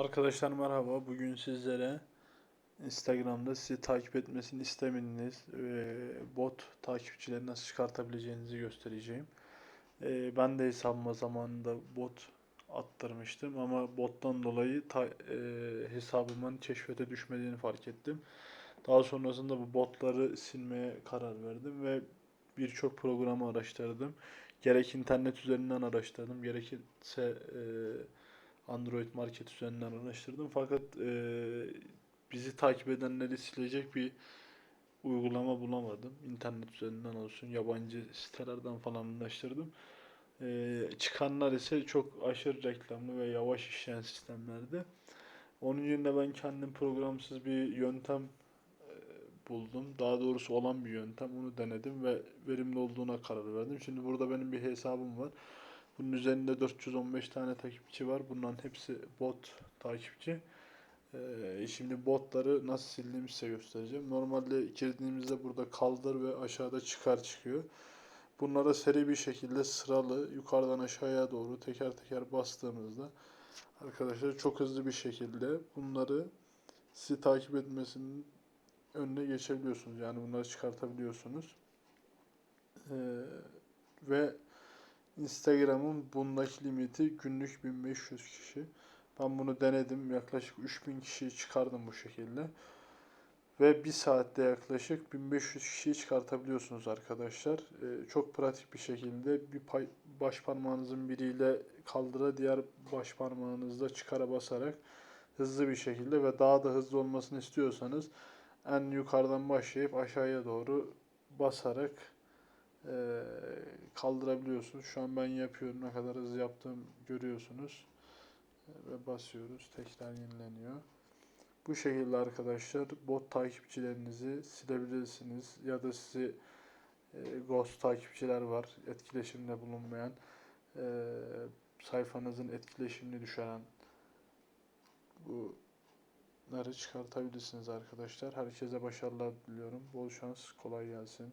Arkadaşlar merhaba. Bugün sizlere Instagram'da sizi takip etmesini istemediğiniz e, bot takipçileri nasıl çıkartabileceğinizi göstereceğim. E, ben de hesabıma zamanında bot attırmıştım ama bottan dolayı e, hesabımın keşfete düşmediğini fark ettim. Daha sonrasında bu botları silmeye karar verdim ve birçok programı araştırdım. Gerek internet üzerinden araştırdım, gerekirse e, Android market üzerinden araştırdım. Fakat e, bizi takip edenleri silecek bir uygulama bulamadım. İnternet üzerinden olsun, yabancı sitelerden falan araştırdım. E, çıkanlar ise çok aşırı reklamlı ve yavaş işleyen sistemlerdi. Onun yerine ben kendim programsız bir yöntem e, buldum. Daha doğrusu olan bir yöntem. Onu denedim ve verimli olduğuna karar verdim. Şimdi burada benim bir hesabım var. Bunun üzerinde 415 tane takipçi var. Bunların hepsi bot takipçi. Ee, şimdi botları nasıl sildiğimi size göstereceğim. Normalde girdiğimizde burada kaldır ve aşağıda çıkar çıkıyor. Bunlara seri bir şekilde sıralı yukarıdan aşağıya doğru teker teker bastığımızda arkadaşlar çok hızlı bir şekilde bunları sizi takip etmesinin önüne geçebiliyorsunuz. Yani bunları çıkartabiliyorsunuz. Ee, ve Instagram'ın bundaki limiti günlük 1500 kişi. Ben bunu denedim. Yaklaşık 3000 kişiyi çıkardım bu şekilde. Ve bir saatte yaklaşık 1500 kişiyi çıkartabiliyorsunuz arkadaşlar. Ee, çok pratik bir şekilde bir pay, baş parmağınızın biriyle kaldıra diğer baş parmağınızla çıkara basarak hızlı bir şekilde ve daha da hızlı olmasını istiyorsanız en yukarıdan başlayıp aşağıya doğru basarak e, kaldırabiliyorsunuz. Şu an ben yapıyorum. Ne kadar hızlı yaptığım görüyorsunuz. E, ve basıyoruz. Tekrar yenileniyor. Bu şekilde arkadaşlar bot takipçilerinizi silebilirsiniz. Ya da sizi e, ghost takipçiler var. Etkileşimde bulunmayan e, sayfanızın etkileşimini düşüren bunları çıkartabilirsiniz arkadaşlar. Herkese başarılar diliyorum. Bol şans, kolay gelsin.